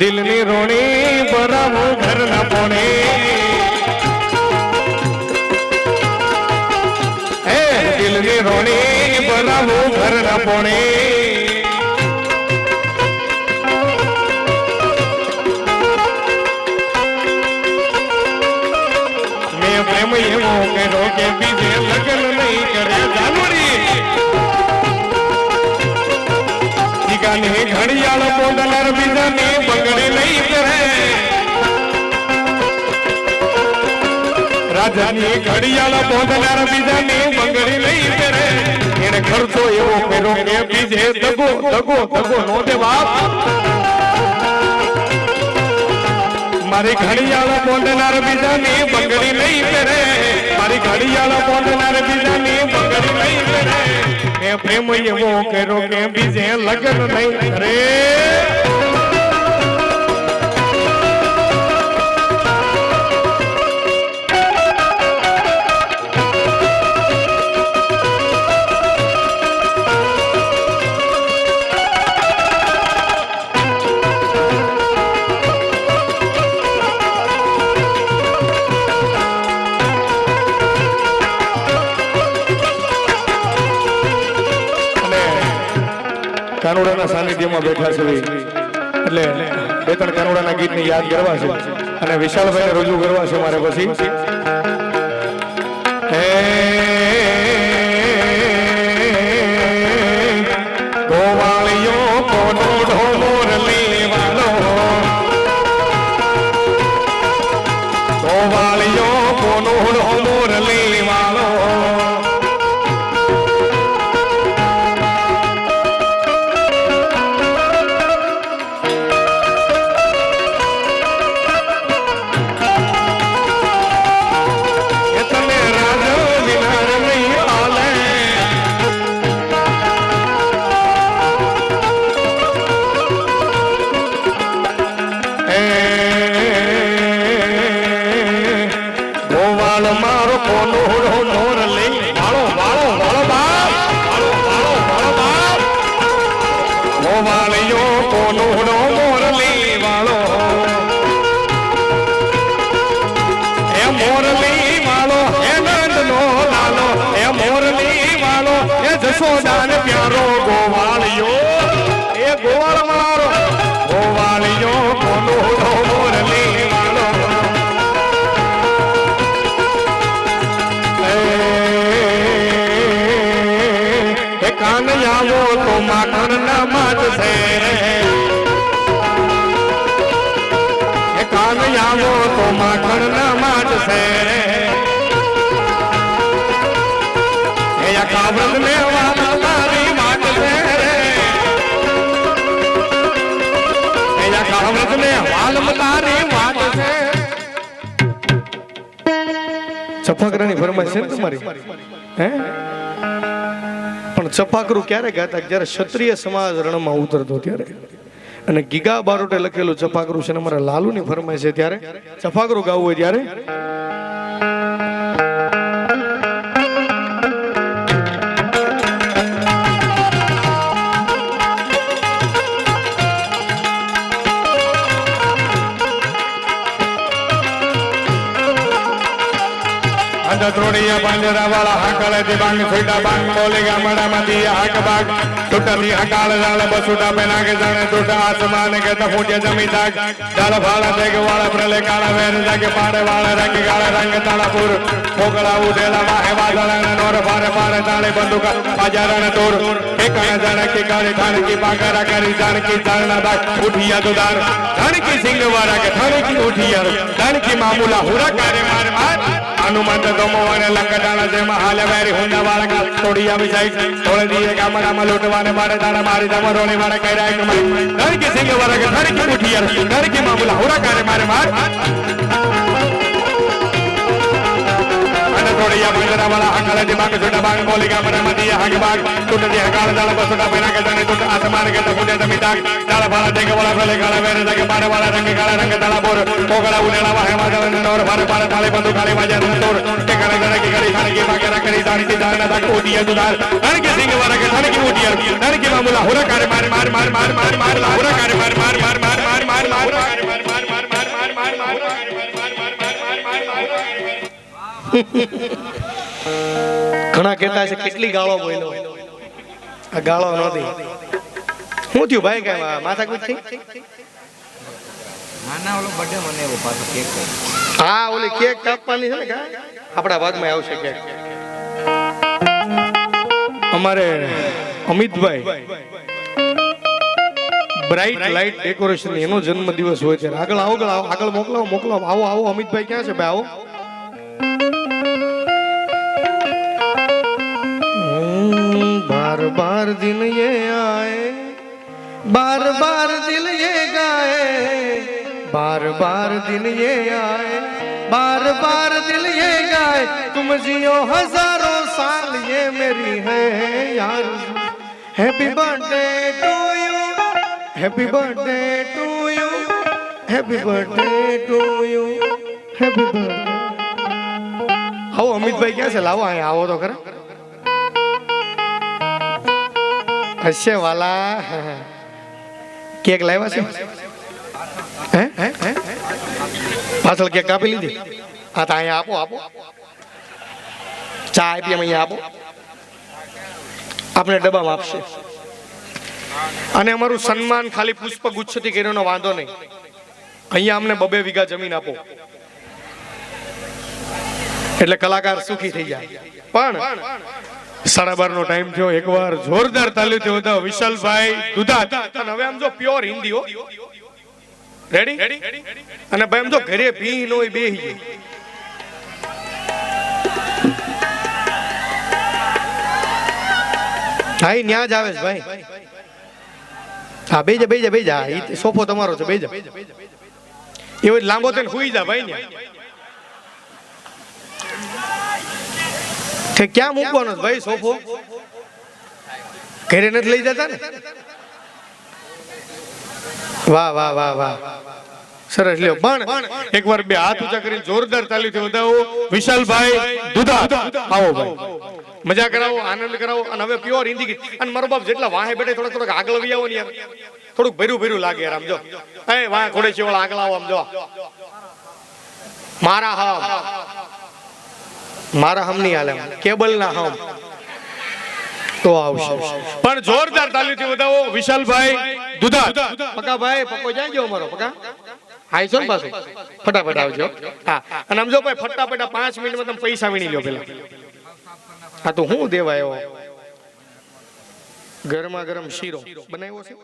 દિલની રોણી બરાબર ઘર ના પોણે. હે, દિલની રોણી બરાબર ઘર ના પોણે. મેં પ્રેમ એવો કર્યો કે બીજે લગ્ન નહીં કરે જાનવરી. ટીકાની ઘડિયાળ બીજાની રાજાની ઘડિયાળ બોલનાર બીજાની બંગડી નહીં કરે એને ખર્ચો એવો કર્યો કે બીજે દગો દગો દગો નો દે બાપ મારી ઘડિયાળ બોલનાર બીજાની બંગડી નહીં કરે મારી ઘડિયાળ બોલનાર બીજાની બંગડી નહીં કરે એ પ્રેમ એવો કર્યો કે બીજે લગ્ન નહીં કરે. કાનુડાના સાનિધ્યમાં બેઠા છે. એટલે બે ત્રણ કાનુડાના ગીતને યાદ કરવા છે. અને વિશાલભાઈને રજૂ કરવા છે મારે પછી. હે ગોવાળિયો કોનોડો આવો તો માખણ ના માટ છે રે. કાન આવો તો માખણ નમજ છે રે. ને વાલ મારી માટ છે રે. એ આખા વ્રત ને વાલ તારી માટ છે. ચપાકરાની ફરમાઈશ છે તમારી? હે? પણ ચપાકરું ક્યારે ગાતા? જ્યારે ક્ષત્રિય સમાજ રણમાં ઉતરતો ત્યારે. અને ગીગા બારોટે લખેલું ચપાકરું છે ને અમારા લાલુની ફરમાય છે ત્યારે. ચપાકરું ગાવું હોય ત્યારે? અંધત્રોડિયા પાંજરા વાળા હાકળે તે બાંગ છોટા બાંગ બોલે ગામડા માંથી હાક બાગ છૂટાથી હકાળ જાળ બસુટા પેના કે જાણે છૂટા આસમાન કે તફૂટ્યા જમી તાક ચાલ ફાળા તે કે વાળા પ્રલે કાળા વેર જાગે પાડે વાળા રંગ કાળા રંગ તાળાપુર ફોકળા ઉડેલા વાહે વાદળા નોર ફારે ફારે તાળે બંદુકા બાજારણ તોર ઠેકાણા જાણે કે કાળે ઠાણકી બાગારા કરી જાણકી જાણના દાગ ઉઠિયા તો દાર જાણકી સિંહ વાળા કે ઠાણકી ઉઠિયા જાણકી મામુલા હુરા કારે માર માર હનુમંત ગમવાને લંકટાણા જેમાં હાલે વેરી હુંડા વાળા કા તોડી આવી જાય તોડે દીએ ગામડામાં લૂંટવાને મારે દાડા મારી દમ રોણી મારે કઈ રાય કમાઈ ધરકી સિંહ વાળા કે ધરકી ઉઠિયા ધરકી મામુલા હુરા કારે મારે માર અને તોડિયા બંદરા વાળા હંગાલે દિમાગ છોટા બાગ બોલી ગામડા મધ્ય હંગ બાગ ટૂટ દી હકાળ દાળ બસુટા પેના કે જાણે ટૂટ આસમાન કે તફુડે જમી તાક દાળ, ફાળા દેગે વાળા ರಂಗ કાળા, વેરે જાગે મારે વાળા રંગ, કાળા, રંગ, દાળા, બોર, કોગળા ઉનેલા વાહે માધવ નોર ફારે ફારે થાળે ಗಡಿ ખાલી, વાજે રન તોર કે કરે ಓದಿಯ કે ನನಗೆ ಸಿಂಗ ವರಗ ನನಗೆ ಓದಿಯ ನನಗೆ ಮಾಮೂಲ જાણે ಕಾರ್ಯ ಮಾರಿ ಮಾರಿ ಮಾರಿ ಮಾರಿ ಮಾರಿ ಮಾರಿ કે ಕಾರ್ಯ કે ઘણા કહેતા છે કેટલી ગાળો બોલ્યો? આ ગાળો નહોતી. શું થયું ભાઈ કઈ થઈ? પાછો કેક કર્યો. હા ઓલી કેક કાપવાની છે ને આપણા ભાગમાં આવશે કેક. અમારે અમિતભાઈ બ્રાઇટ લાઇટ ડેકોરેશન એનો જન્મ દિવસ હોય છે આગળ આવો આગળ મોકલાવો મોકલાવો. આવો આવો અમિતભાઈ ક્યાં છે? ભાઈ આવો. बार दिल ये आए बार बार दिल ये गाए बार बार दिल ये आए बार बार दिल ये गाए। तुम जियो हज़ारों साल ये मेरी है यार। Happy birthday to you happy birthday to you happy birthday to you happy birthday how Amit भाई, कैसे लाओ आए, आओ तो करें। હશે વાલા. કેક લાવ્યા છે? હે? હે? પાછળ કેક કાપી લીધી? હા, તો અહીંયા આપો આપો. ચા આપી અહીંયા આપો. આપણે ડબ્બામાં આપશે. અને અમારું સન્માન ખાલી પુષ્પ ગુચ્છથી કર્યોનો વાંધો નહીં. અહીંયા અમને બબે વીઘા જમીન આપો. એટલે કલાકાર સુખી થઈ જાય. પણ સાડા બાર નો ટાઈમ થયો. એકવાર જોરદાર તાલુ હતો વિશાલભાઈ દુધા અને હવે આમ જો પ્યોર હિન્દી હો. રેડી અને ભાઈ આમ જો ઘરે ભી નો બે જાય હા ઈ ન્યા જ આવે છે ભાઈ. હા બેજા બેજા બેજા ઈ સોફો તમારો છે બેજા એવો લાંબો થઈને હુઈ જા ભાઈ ન્યા. કે ક્યાં મૂકવાનો ભાઈ, સોફો? ઘરે નથી લઈ જતા ને? વાહ વાહ વાહ વાહ. સરસ. લ્યો પણ એકવાર બે હાથ ઊંચા કરીને જોરદાર તાલીથી વધાવો વિશાલભાઈ દુધા આવો ભાઈ. મજા કરાવો, આનંદ કરાવો. અને હવે પ્યોર હિન્દી ગીત. અને મારો બાપ જેટલા વાહે બેઠે થોડા થોડાક આગળ વી આવો ને યાર. થોડુંક ભર્યું ભર્યું લાગે યાર આમ એ વાહ, ઘોડે છે આગળ આવો આમ જો. મારા હમ મારા હમ નહીં હાલે કેબલ ના હમ. તો આવશે. પણ જોરદાર તાલીથી બતાવો વિશાલભાઈ દુધા પકા ભાઈ પકો જાય ગયો અમારો પકા? છો ને પાછું? ફટાફટ આવજો. હા. અને આમ જો ભાઈ ફટાફટ પાંચ મિનિટમાં તમે પૈસા વીણી લો પેલા. હા તો હું દેવા આવ્યો ગરમા ગરમ શીરો. બનાવ્યો છે?